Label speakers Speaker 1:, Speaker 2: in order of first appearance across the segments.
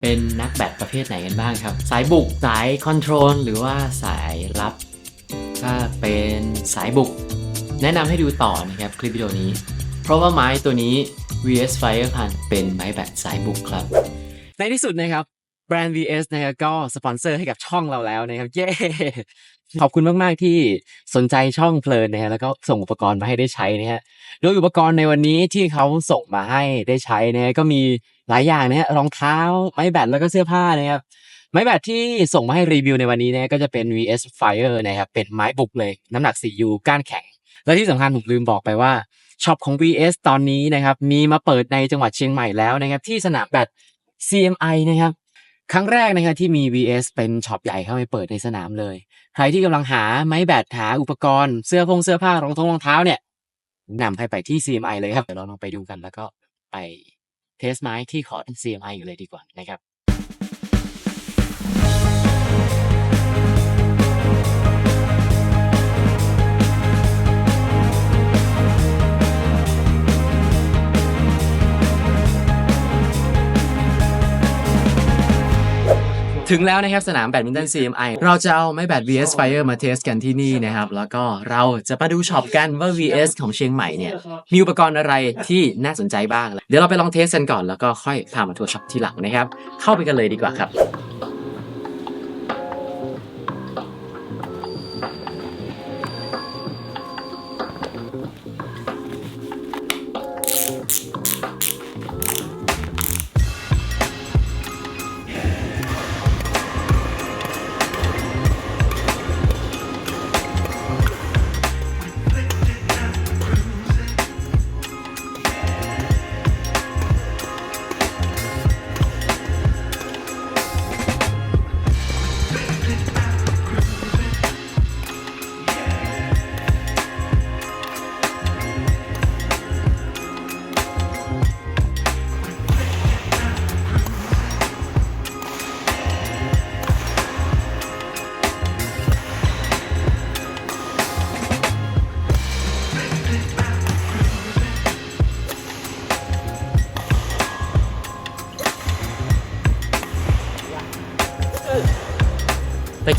Speaker 1: เป็นนักแบดประเภทไหนกันบ้างครับ สายบุก สายคอนโทรล หรือว่าสายรับ ถ้าเป็นสายบุก แนะนำให้ดูต่อนะครับคลิปวิดีโอนี้ เพราะว่าไม้ตัวนี้ VS Fire พันเป็นไม้แบดสายบุกครับ ในที่สุดนะครับ แบรนด์ VS นะครับก็สปอนเซอร์ให้กับช่องเราแล้วนะครับ เย้ ขอบคุณมาก ๆ ที่สนใจช่องเพลินนะฮะแล้วก็ส่งอุปกรณ์มาให้ได้ใช้นะฮะโดยอุปกรณ์ในวันนี้ที่เขาส่งมาให้ได้ใช้นะฮะก็มีหลายอย่างนะฮะรองเท้าไม้แบตแล้วก็เสื้อผ้านะครับไม้แบตที่ส่งมาให้รีวิวในวันนี้นะก็จะเป็น VS Fire นะครับเป็นไม้บุกเลยน้ำหนัก 4U ก้านแข็ง และที่สำคัญผมลืมบอกไปว่าช็อปของ VS ตอนนี้นะครับมีมาเปิดในจังหวัดเชียงใหม่แล้วนะครับที่สนามแบต CMI นะครับครั้งแรกนะครับที่มี VS เป็นช็อปใหญ่เข้าไปเปิดในสนามเลย ใครที่กำลังหาไม้แบตหาอุปกรณ์เสื้อพงเสื้อผ้ารองท้องรองเท้าเนี่ยแนะนำให้ไปที่ CMI เลยครับ เดี๋ยวเราลองไปดูกันแล้วก็ไปเทสไม้ที่ขอ CMI อยู่เลยดีกว่านะครับ ถึงแล้วนะครับสนามแบดมินตัน CMI เราจะเอาไม้แบด VS Fire มาเทสกันที่นี่นะครับ แล้วก็เราจะมาดูช็อปกันว่า VS ของเชียงใหม่เนี่ย มีอุปกรณ์อะไรที่น่าสนใจบ้าง เดี๋ยวเราไปลองเทสกันก่อนแล้วก็ค่อยพามาทัวร์ช็อปที่หลังนะครับ เข้าไปกันเลยดีกว่าครับ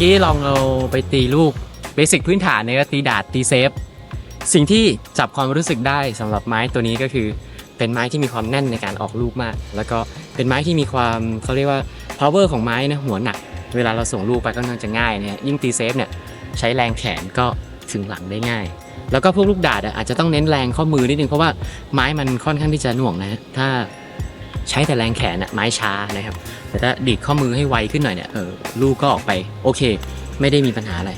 Speaker 1: กี้ลองเอาไปตีลูกเบสิกพื้นฐานเนี่ยก็ตีดาดตีเซฟ สิ่งที่จับความรู้สึกได้สำหรับไม้ตัวนี้ก็คือ เป็นไม้ที่มีความแน่นในการออกลูกมาก แล้วก็เป็นไม้ที่มีความเขาเรียกว่า power ของไม้นะหัวหนัก เวลาเราส่งลูกไปก็น่าจะง่ายเนี่ยยิ่งตีเซฟเนี่ยใช้แรงแขนก็ถึงหลังได้ง่าย แล้วก็พวกลูกดาดอะอาจจะต้องเน้นแรงข้อมือนิดนึงเพราะว่าไม้มันค่อนข้างที่จะหน่วงนะถ้า ใช้แต่แรงแขนอะไม้ช้านะครับ แต่ถ้าดีดข้อมือให้ไวขึ้นหน่อยเนี่ยเออลูกก็ออกไปโอเค ไม่ได้มีปัญหาอะไร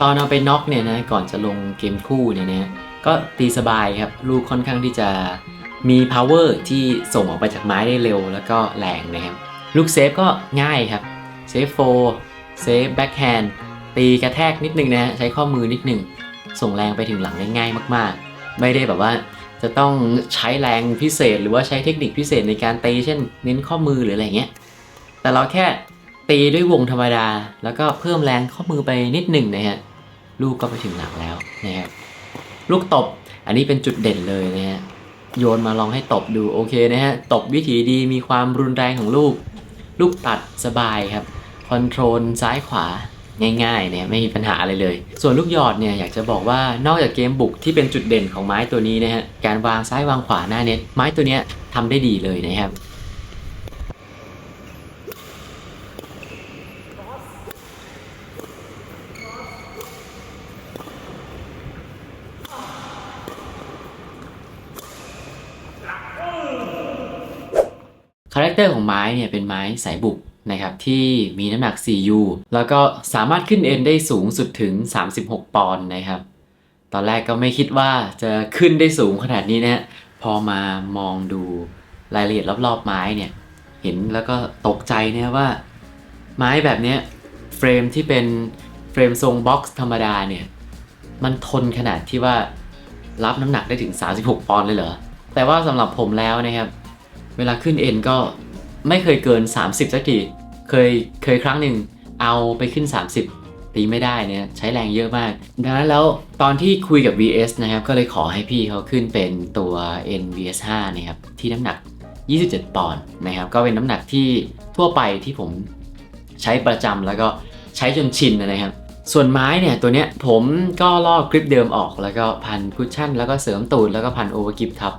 Speaker 1: ตอนเอาไปน็อกเนี่ยนะก่อนจะลงเกมคู่เนี่ยนะก็ตีสบายครับลูกค่อนข้างที่จะมี power ที่ส่งออกไปจากไม้ได้เร็วแล้วก็แรงนะครับลูกเซฟก็ง่ายครับเซฟโฟเซฟแบ็คแฮนด์ตีกระแทกนิดนึงนะฮะใช้ข้อมือนิดนึง ส่งแรงไปถึงหลังได้ง่ายมากๆ ไม่ได้แบบว่าจะต้องใช้แรงพิเศษ หรือว่าใช้เทคนิคพิเศษในการตีเช่น เน้นข้อมือหรืออะไรเงี้ยแต่เราแค่ตีด้วยวงธรรมดา แล้วก็เพิ่มแรงข้อมือไปนิดหนึ่งนะฮะ ลูกก็ไปถึงหลังแล้วนะครับลูกตบอันนี้เป็นจุดเด่นเลยนะฮะโยนมาลองให้ตบดูโอเคนะฮะตบวิถีดีมีความรุนแรงของลูก ลูกตัดสบายครับคอนโทรลซ้ายขวาง่ายๆเนี่ยไม่มีปัญหาอะไรเลย ส่วนลูกหยอดเนี่ยอยากจะบอกว่านอกจากเกมบุกที่เป็นจุดเด่นของไม้ตัวนี้นะฮะการวางซ้ายวางขวาหน้าเน็ตไม้ตัวเนี้ยทำได้ดีเลยนะครับ คาแรค เตอร์ของไม้เนี่ยเป็นไม้สายบุกนะครับที่มีน้ำหนัก 4U แล้วก็สามารถขึ้นเอ็นได้สูงสุดถึง 36 ปอนด์นะครับ ตอนแรกก็ไม่คิดว่าจะขึ้นได้สูงขนาดนี้นะฮะพอมามองดูรายละเอียดรอบๆไม้เนี่ย เห็นแล้วก็ตกใจเนี่ยว่า ไม้แบบนี้เฟรมที่เป็นเฟรมทรงบ็อกซ์ธรรมดาเนี่ย มันทนขนาดที่ว่ารับน้ำหนักได้ถึง 36 ปอนด์เลยเหรอ แต่ว่าสำหรับผมแล้วนะครับ เวลาขึ้นเอ็นก็ ไม่เคยเกิน 30 สักที เคยเคยครั้งหนึ่งเอาไปขึ้น 30 ตีไม่ได้เนี่ยใช้แรงเยอะมาก ดังนั้นแล้วตอนที่คุยกับ VS นะครับ ก็เลยขอให้พี่เขาขึ้นเป็นตัว NVS 5นะครับ ที่น้ำหนัก 27 ปอนด์นะครับ ก็เป็นน้ำหนักที่ทั่วไปที่ผมใช้ประจำแล้วก็ใช้จนชินนะครับ ส่วนไม้เนี่ยตัวเนี้ยผมก็ลอกกริปเดิมออกแล้วก็พันคุชชั่น แล้วก็เสริมตูดแล้วก็พันโอเวอร์กิฟทับ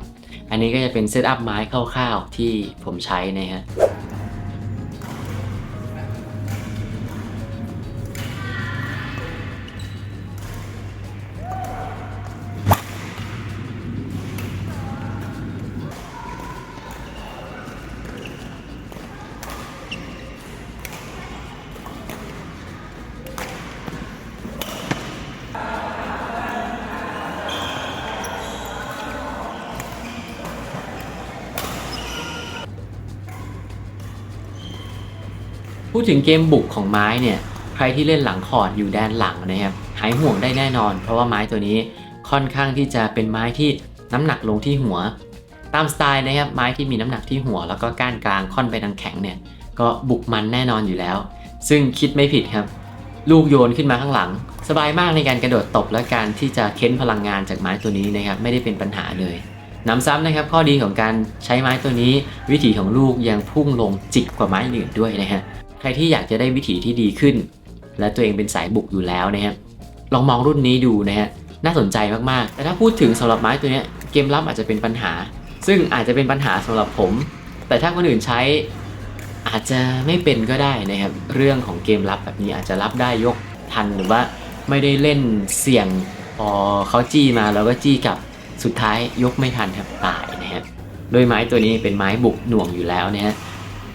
Speaker 1: อันนี้ก็จะเป็นเซตอัพไม้คร่าวๆที่ผมใช้นะฮะ พูดถึงเกมบุกของไม้เนี่ยใครที่เล่นหลังคอร์ดอยู่ด้านหลังนะครับหายห่วงได้แน่นอน เพราะว่าไม้ตัวนี้ค่อนข้างที่จะเป็นไม้ที่น้ำหนักลงที่หัว ตามสไตล์นะครับไม้ที่มีน้ำหนักที่หัว แล้วก็ก้านกลางค่อนไปทางแข็งเนี่ยก็บุกมันแน่นอนอยู่แล้ว ซึ่งคิดไม่ผิดครับ ลูกโยนขึ้นมาข้างหลัง สบายมากในการกระโดดตบและการที่จะเค้นพลังงานจากไม้ตัวนี้นะครับไม่ได้เป็นปัญหาเลยน้ำซ้ำนะครับข้อดีของการใช้ไม้ตัวนี้ วิถีของลูกยังพุ่งลงจิกกว่าไม้อื่นด้วยนะฮะ ใครที่อยากจะได้วิถีที่ดีขึ้น และตัวเองเป็นสายบุกอยู่แล้วนะครับลองมองรุ่นนี้ดูนะฮะน่าสนใจมากๆ แต่ถ้าพูดถึงสำหรับไม้ตัวนี้เกมรับอาจจะเป็นปัญหา ซึ่งอาจจะเป็นปัญหาสำหรับผม แต่ถ้าคนอื่นใช้อาจจะไม่เป็นก็ได้นะครับ เรื่องของเกมรับแบบนี้อาจจะรับได้ยกทันหรือว่าไม่ได้เล่นเสี่ยงพอเขาจี้มาแล้วก็จี้กลับสุดท้ายยกไม่ทันครับตายนะครับโดยไม้ตัวนี้เป็นไม้บุกหน่วงอยู่แล้วนะฮะ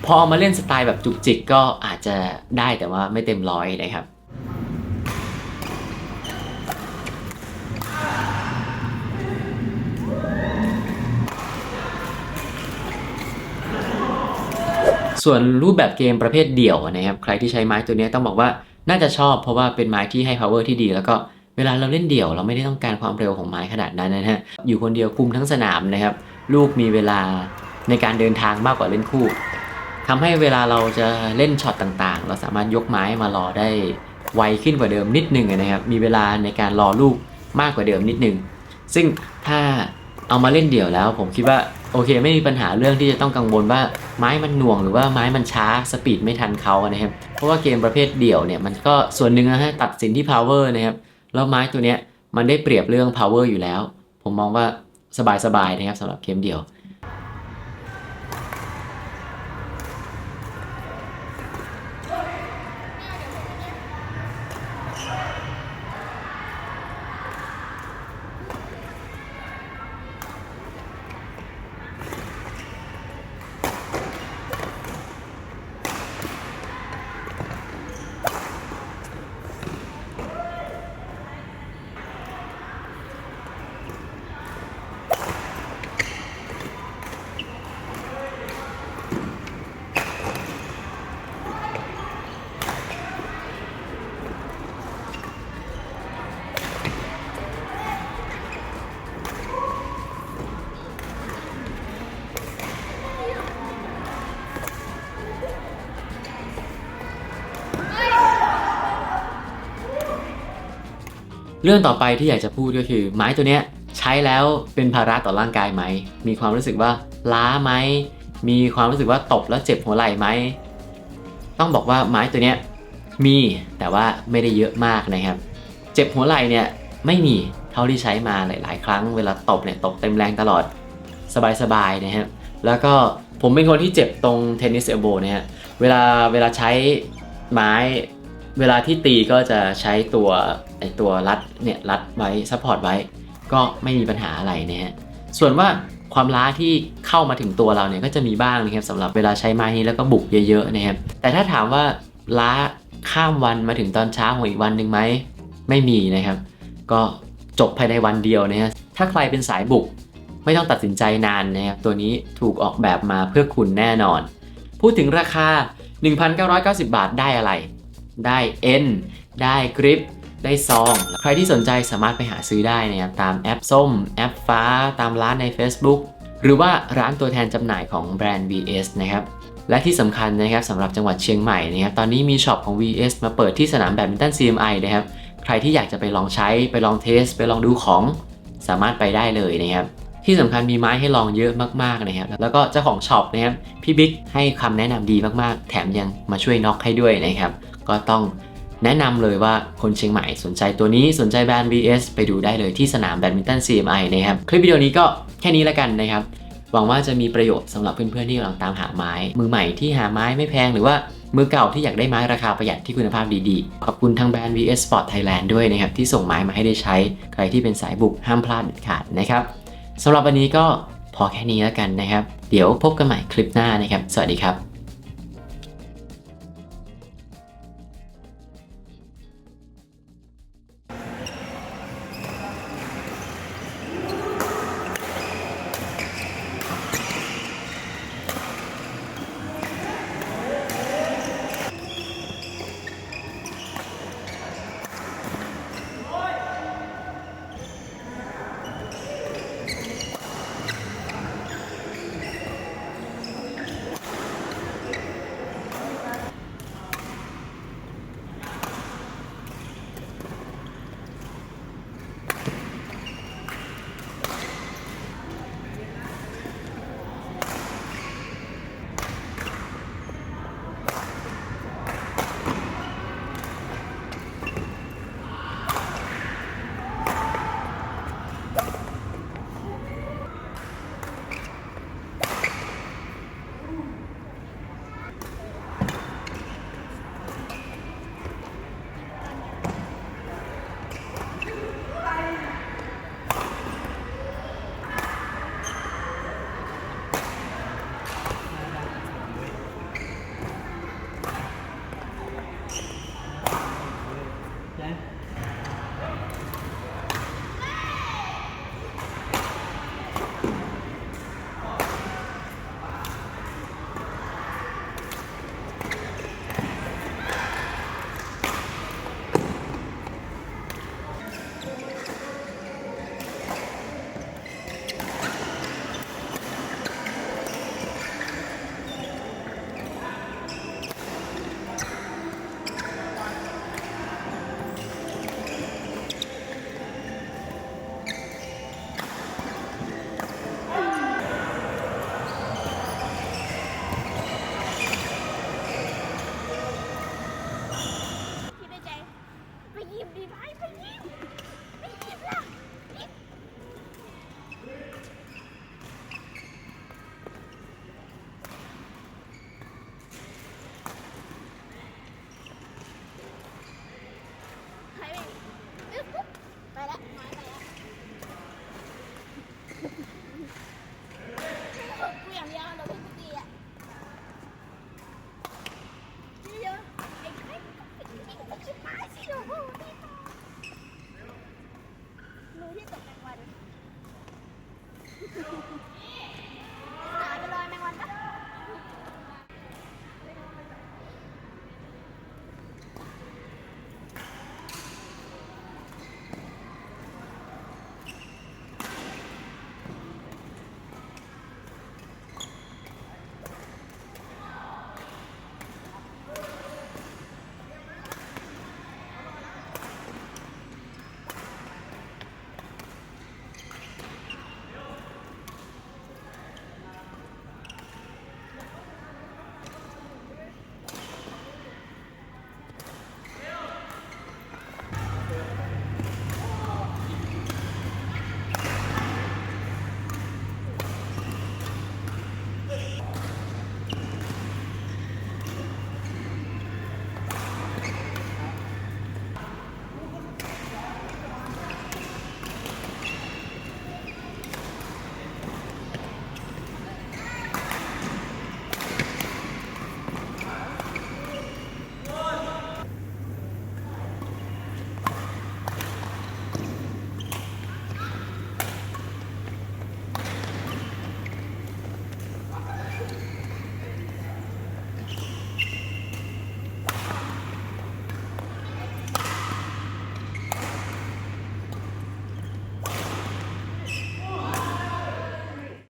Speaker 1: พอมาเล่นสไตล์แบบจุกจิกก็อาจจะได้แต่ว่าไม่เต็มร้อยนะครับ ส่วนรูปแบบเกมประเภทเดี่ยวนะครับ ใครที่ใช้ไม้ตัวนี้ต้องบอกว่าน่าจะชอบเพราะว่าเป็นไม้ที่ให้ power ที่ดี แล้วก็เวลาเราเล่นเดี่ยว เราไม่ได้ต้องการความเร็วของไม้ขนาดนั้นนะฮะ อยู่คนเดียวคุมทั้งสนามนะครับ ลูกมีเวลาในการเดินทางมากกว่าเล่นคู่ ทำให้เวลาเราจะเล่นช็อตต่างๆ เราสามารถยกไม้มารอได้ไวขึ้นกว่าเดิมนิดนึงนะครับ มีเวลาในการรอลูกมากกว่าเดิมนิดนึง ซึ่งถ้าเอามาเล่นเดี่ยวแล้ว ผมคิดว่าโอเคไม่มีปัญหาเรื่องที่จะต้องกังวลว่าไม้มันหน่วงหรือว่าไม้มันช้าสปีดไม่ทันเขานะครับ เพราะว่าเกมประเภทเดี่ยวเนี่ยมันก็ส่วนหนึ่งนะฮะตัดสินที่ power นะครับแล้วไม้ตัวเนี้ยมันได้เปรียบเรื่อง power อยู่แล้ว ผมมองว่าสบายๆนะครับสำหรับเกมเดี่ยว เรื่องต่อไปที่อยากจะพูดก็คือ ไม้ตัวเนี้ยใช้แล้วเป็นภาระต่อร่างกายไหม มีความรู้สึกว่าล้าไหม มีความรู้สึกว่าตบแล้วเจ็บหัวไหล่ไหม ต้องบอกว่าไม้ตัวเนี้ยมีแต่ว่าไม่ได้เยอะมากนะครับ เจ็บหัวไหล่เนี่ยไม่มีเท่าที่ใช้มาหลาย ๆ ครั้งเวลาตบเนี่ยตบเต็มแรงตลอดสบายๆนะครับแล้วก็ผมเป็นคนที่เจ็บตรงเทนนิสเอลโบนะฮะเวลาเวลาใช้ไม้ เวลาที่ตีก็จะใช้ตัวไอตัวรัดเนี่ยรัดไว้ซัพพอร์ตไว้ ก็ไม่มีปัญหาอะไรนะฮะส่วนว่าความล้าที่เข้ามาถึงตัวเราเนี่ยก็จะมีบ้างนะครับสำหรับเวลาใช้ไม้นี้แล้วก็บุกเยอะๆนะครับแต่ถ้าถามว่าล้าข้ามวันมาถึงตอนเช้าของอีกวันหนึ่งไหมไม่มีนะครับ ก็จบภายในวันเดียวนะฮะถ้าใครเป็นสายบุกไม่ต้องตัดสินใจนานนะครับตัวนี้ถูกออกแบบมาเพื่อคุณแน่นอน พูดถึงราคา 1,990 บาทได้อะไร ได้เอ็นได้กริปได้ซอง ใครที่สนใจสามารถไปหาซื้อได้นะครับตามแอปส้ม แอปฟ้า ตามร้านใน Facebook หรือว่าร้านตัวแทนจำหน่ายของแบรนด์ VS นะครับและที่สำคัญนะครับสำหรับจังหวัดเชียงใหม่นะครับตอนนี้มีช็อปของ VS มาเปิดที่สนามแบดมินตัน CMI นะครับใครที่อยากจะไปลองใช้ไปลองเทส ไปลองดูของสามารถไปได้เลยนะครับที่สำคัญมีไม้ให้ลองเยอะมากๆนะครับ แล้วก็เจ้าของช็อปนะครับพี่บิ๊กให้คำแนะนำดีมากๆ แถมยังมาช่วยน็อกให้ด้วยนะครับ ก็ต้องแนะนำเลยว่าคนเชียงใหม่สนใจตัวนี้สนใจแบรนด์ VS ไปดูได้เลยที่สนามแบดมินตัน CMI นะครับ คลิปวิดีโอนี้ก็แค่นี้แล้วกันนะครับ หวังว่าจะมีประโยชน์สำหรับเพื่อนๆที่กำลังตามหาไม้ มือใหม่ที่หาไม้ไม่แพงหรือว่ามือเก่าที่อยากได้ไม้ราคาประหยัดที่คุณภาพดีๆ ขอบคุณทางแบรนด์ VS Sport Thailand ด้วยนะครับ ที่ส่งไม้มาให้ได้ใช้ ใครที่เป็นสายบุกห้ามพลาดเด็ดขาดนะครับสำหรับวันนี้ก็พอแค่นี้แล้วกันนะครับ เดี๋ยวพบกันใหม่คลิปหน้านะครับ สวัสดีครับ